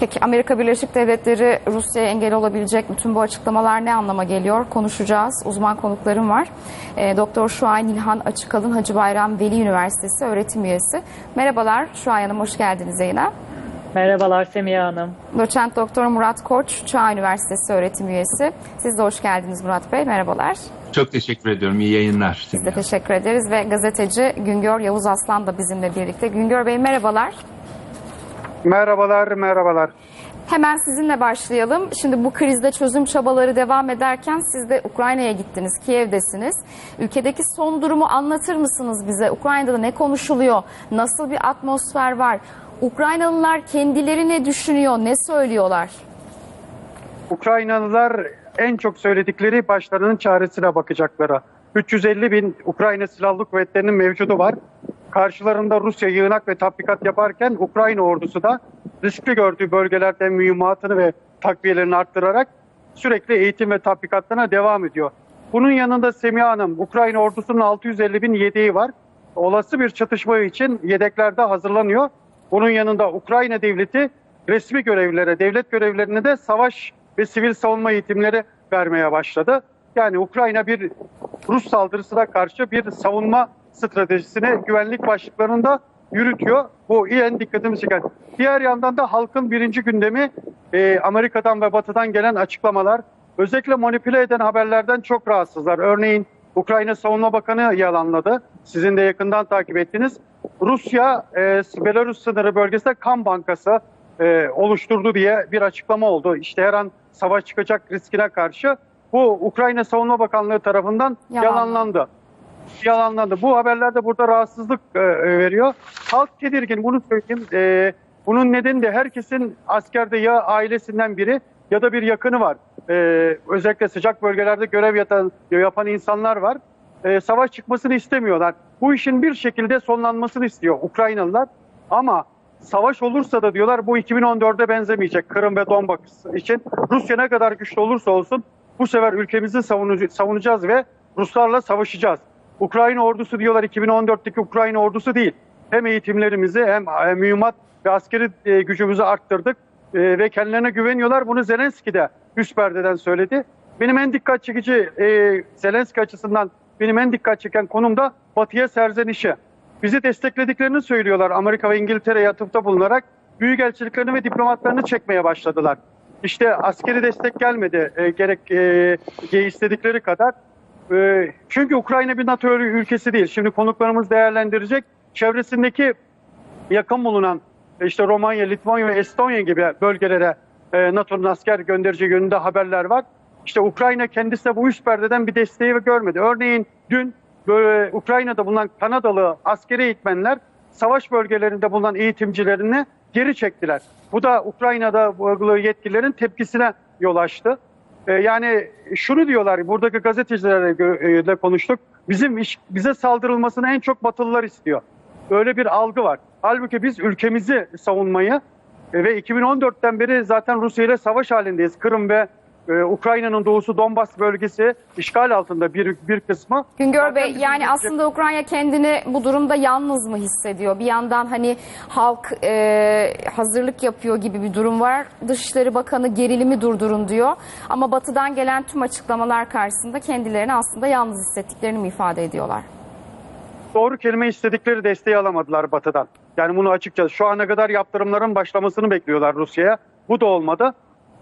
Peki Amerika Birleşik Devletleri Rusya'ya engel olabilecek? Tüm bu açıklamalar ne anlama geliyor? Konuşacağız. Uzman konuklarım var. E, Doktor Şuay Nilhan Açıkalın Hacı Bayram Veli Üniversitesi öğretim üyesi. Merhabalar Şuay Hanım hoş geldiniz yayına. Merhabalar Semiha Hanım. Doçent Doktor Murat Koç Çağ Üniversitesi öğretim üyesi. Siz de hoş geldiniz Murat Bey. Merhabalar. Çok teşekkür ediyorum. İyi yayınlar. Biz de teşekkür ederiz ve gazeteci Güngör Yavuz Aslan da bizimle birlikte. Güngör Bey merhabalar. Merhabalar, merhabalar. Hemen sizinle başlayalım. Şimdi bu krizde çözüm çabaları devam ederken siz de Ukrayna'ya gittiniz, Kiev'desiniz. Ülkedeki son durumu anlatır mısınız bize? Ukrayna'da ne konuşuluyor? Nasıl bir atmosfer var? Ukraynalılar kendileri ne düşünüyor, ne söylüyorlar? Ukraynalılar en çok söyledikleri başlarının çaresine bakacakları. 350 bin Ukrayna Silahlı Kuvvetleri'nin mevcudu var. Karşılarında Rusya yığınak ve tatbikat yaparken Ukrayna ordusu da riskli gördüğü bölgelerde mühimmatını ve takviyelerini arttırarak sürekli eğitim ve tatbikatlarına devam ediyor. Bunun yanında Semiha Hanım, Ukrayna ordusunun 650 bin yedeği var. Olası bir çatışma için yedekler de hazırlanıyor. Bunun yanında Ukrayna devleti resmi görevlilere, devlet görevlerine de savaş ve sivil savunma eğitimleri vermeye başladı. Yani Ukrayna bir Rus saldırısına karşı bir savunma stratejisini güvenlik başlıklarında yürütüyor. Bu en dikkatimi çeken. Diğer yandan da halkın birinci gündemi e, Amerika'dan ve Batı'dan gelen açıklamalar. Özellikle manipüle eden haberlerden çok rahatsızlar. Örneğin Ukrayna Savunma Bakanı yalanladı. Sizin de yakından takip ettiniz. Rusya e, Belarus sınırı bölgesinde kan bankası e, oluşturdu diye bir açıklama oldu. İşte her an savaş çıkacak riskine karşı bu Ukrayna Savunma Bakanlığı tarafından Yalan. yalanlandı. Yalanlandı. Bu haberlerde burada rahatsızlık e, e, veriyor. Halk tedirgin bunu söyleyeyim. E, bunun nedeni de herkesin askerde ya ailesinden biri ya da bir yakını var. E, özellikle sıcak bölgelerde görev yatan, yapan insanlar var. E, savaş çıkmasını istemiyorlar. Bu işin bir şekilde sonlanmasını istiyor Ukraynalılar. Ama savaş olursa da diyorlar bu 2014'e benzemeyecek Kırım ve Donbas için. Rusya ne kadar güçlü olursa olsun bu sefer ülkemizi savunacağız ve Ruslarla savaşacağız. Ukrayna ordusu diyorlar 2014'teki Ukrayna ordusu değil. Hem eğitimlerimizi hem mühimmat ve askeri e, gücümüzü arttırdık e, ve kendilerine güveniyorlar. Bunu Zelenski de üst perdeden söyledi. Benim en dikkat çekici e, Zelenski açısından benim en dikkat çeken konum da Batı'ya serzenişi. Bizi desteklediklerini söylüyorlar Amerika ve İngiltere'ye atıfta bulunarak. Büyükelçiliklerini ve diplomatlarını çekmeye başladılar. İşte askeri destek gelmedi e, gerek e, istedikleri kadar. E, çünkü Ukrayna bir NATO ülkesi değil. Şimdi konuklarımız değerlendirecek. Çevresindeki yakın bulunan işte Romanya, Litvanya ve Estonya gibi bölgelere e, NATO'nun asker göndereceği yönünde haberler var. İşte Ukrayna kendisi de bu üst perdeden bir desteği görmedi. Örneğin dün böyle Ukrayna'da bulunan Kanadalı askeri eğitmenler savaş bölgelerinde bulunan eğitimcilerini geri çektiler. Bu da Ukrayna'da yetkililerin tepkisine yol açtı. Ee, yani şunu diyorlar, buradaki gazetecilerle e, konuştuk. Bizim iş, bize saldırılmasını en çok Batılılar istiyor. Öyle bir algı var. Halbuki biz ülkemizi savunmayı e, ve 2014'ten beri zaten Rusya ile savaş halindeyiz. Kırım ve e, Ukrayna'nın doğusu Donbas bölgesi işgal altında bir bir kısmı. Güngör Bey yani ülke- aslında Ukrayna kendini bu durumda yalnız mı hissediyor? Bir yandan hani halk e, hazırlık yapıyor gibi bir durum var. Dışişleri Bakanı gerilimi durdurun diyor. Ama batıdan gelen tüm açıklamalar karşısında kendilerini aslında yalnız hissettiklerini mi ifade ediyorlar? doğru kelime istedikleri desteği alamadılar Batı'dan. Yani bunu açıkça şu ana kadar yaptırımların başlamasını bekliyorlar Rusya'ya. Bu da olmadı.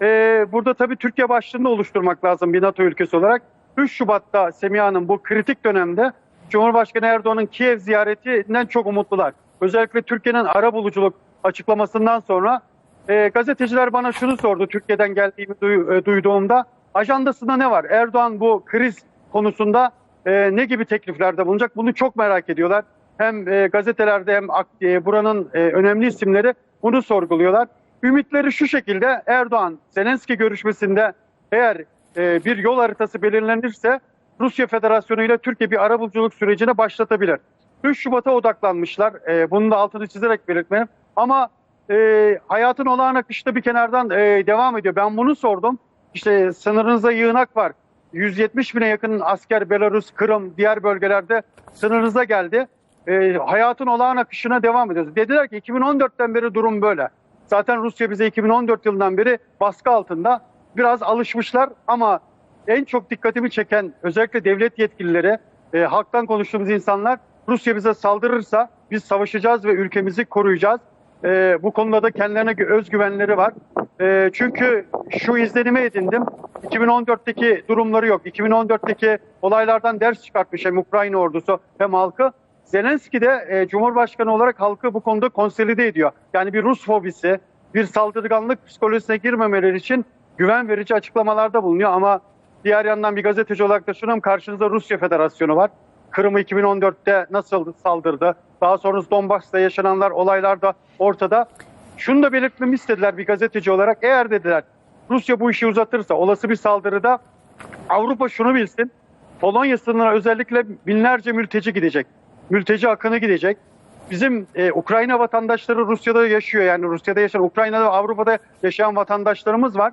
Ee, burada tabii Türkiye başlığında oluşturmak lazım bir NATO ülkesi olarak. 3 Şubat'ta Semiha'nın bu kritik dönemde Cumhurbaşkanı Erdoğan'ın Kiev ziyaretinden çok umutlular. Özellikle Türkiye'nin ara buluculuk açıklamasından sonra e, gazeteciler bana şunu sordu Türkiye'den geldiğimi duy- e, duyduğumda. Ajandasında ne var? Erdoğan bu kriz konusunda e, ne gibi tekliflerde bulunacak? Bunu çok merak ediyorlar. Hem e, gazetelerde hem e, buranın e, önemli isimleri bunu sorguluyorlar. Ümitleri şu şekilde Erdoğan Zelenski görüşmesinde eğer e, bir yol haritası belirlenirse Rusya Federasyonu ile Türkiye bir arabuluculuk sürecine başlatabilir. 3 Şubat'a odaklanmışlar. E, bunun da altını çizerek belirtmenim. Ama e, hayatın olağan akışı da bir kenardan e, devam ediyor. Ben bunu sordum. İşte sınırınızda yığınak var. 170 bine yakın asker Belarus, Kırım, diğer bölgelerde sınırınıza geldi. E, hayatın olağan akışına devam ediyoruz. Dediler ki 2014'ten beri durum böyle. Zaten Rusya bize 2014 yılından beri baskı altında. Biraz alışmışlar ama en çok dikkatimi çeken özellikle devlet yetkilileri, e, halktan konuştuğumuz insanlar Rusya bize saldırırsa biz savaşacağız ve ülkemizi koruyacağız. E, bu konuda da kendilerine özgüvenleri var. E, çünkü şu izlenime edindim. 2014'teki durumları yok. 2014'teki olaylardan ders çıkartmış hem Ukrayna ordusu hem halkı. Zelenski de e, Cumhurbaşkanı olarak halkı bu konuda konsolide ediyor. Yani bir Rus fobisi, bir saldırganlık psikolojisine girmemeleri için güven verici açıklamalarda bulunuyor. Ama diğer yandan bir gazeteci olarak da şunun karşınızda Rusya Federasyonu var. Kırım'ı 2014'te nasıl saldırdı? Daha sonra Donbass'ta yaşananlar olaylar da ortada. Şunu da belirtmemi istediler bir gazeteci olarak. Eğer dediler Rusya bu işi uzatırsa olası bir saldırıda Avrupa şunu bilsin. Polonya sınırına özellikle binlerce mülteci gidecek. Mülteci akını gidecek. Bizim e, Ukrayna vatandaşları Rusya'da yaşıyor. Yani Rusya'da yaşayan, Ukrayna'da Avrupa'da yaşayan vatandaşlarımız var.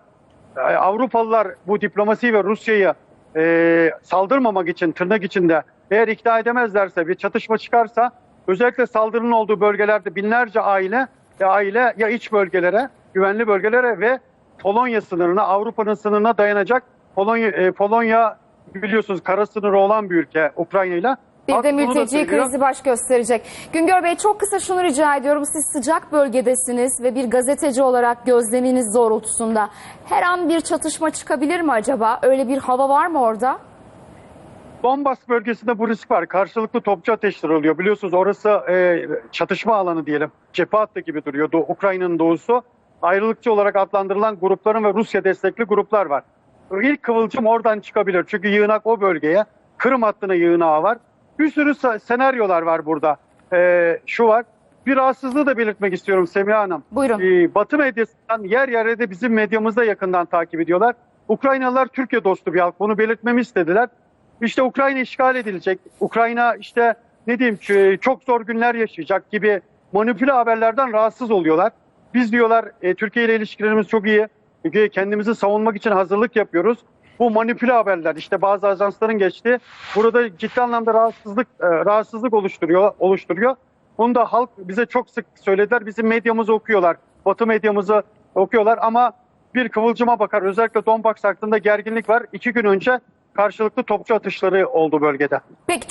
E, Avrupalılar bu diplomasiyi ve Rusya'yı e, saldırmamak için tırnak içinde eğer ikna edemezlerse bir çatışma çıkarsa özellikle saldırının olduğu bölgelerde binlerce aile ya aile ya iç bölgelere, güvenli bölgelere ve Polonya sınırına, Avrupa'nın sınırına dayanacak. Polonya, e, Polonya biliyorsunuz kara sınırı olan bir ülke Ukrayna ile. Bir Halk de mülteci krizi baş gösterecek. Güngör Bey çok kısa şunu rica ediyorum. Siz sıcak bölgedesiniz ve bir gazeteci olarak gözleminiz doğrultusunda her an bir çatışma çıkabilir mi acaba? Öyle bir hava var mı orada? Donbas bölgesinde bu risk var. Karşılıklı topçu ateşleri oluyor. Biliyorsunuz orası e, çatışma alanı diyelim. Cephe hattı gibi duruyor. Doğu, Ukrayna'nın doğusu. Ayrılıkçı olarak adlandırılan grupların ve Rusya destekli gruplar var. İlk kıvılcım oradan çıkabilir. Çünkü yığınak o bölgeye. Kırım hattına yığınağı var. Bir sürü senaryolar var burada. E, şu var. Bir rahatsızlığı da belirtmek istiyorum Semiha Hanım. Buyurun. Ee, Batı medyasından yer yer de bizim medyamızda yakından takip ediyorlar. Ukraynalılar Türkiye dostu bir halk. Bunu belirtmemi istediler. İşte Ukrayna işgal edilecek. Ukrayna işte ne diyeyim çok zor günler yaşayacak gibi manipüle haberlerden rahatsız oluyorlar. Biz diyorlar e, Türkiye ile ilişkilerimiz çok iyi. Çünkü kendimizi savunmak için hazırlık yapıyoruz. Bu manipüle haberler işte bazı ajansların geçti. Burada ciddi anlamda rahatsızlık e, rahatsızlık oluşturuyor oluşturuyor. Bunu da halk bize çok sık söylediler. Bizim medyamızı okuyorlar. Batı medyamızı okuyorlar ama bir kıvılcıma bakar. Özellikle Donbas hakkında gerginlik var. İki gün önce karşılıklı topçu atışları oldu bölgede. Peki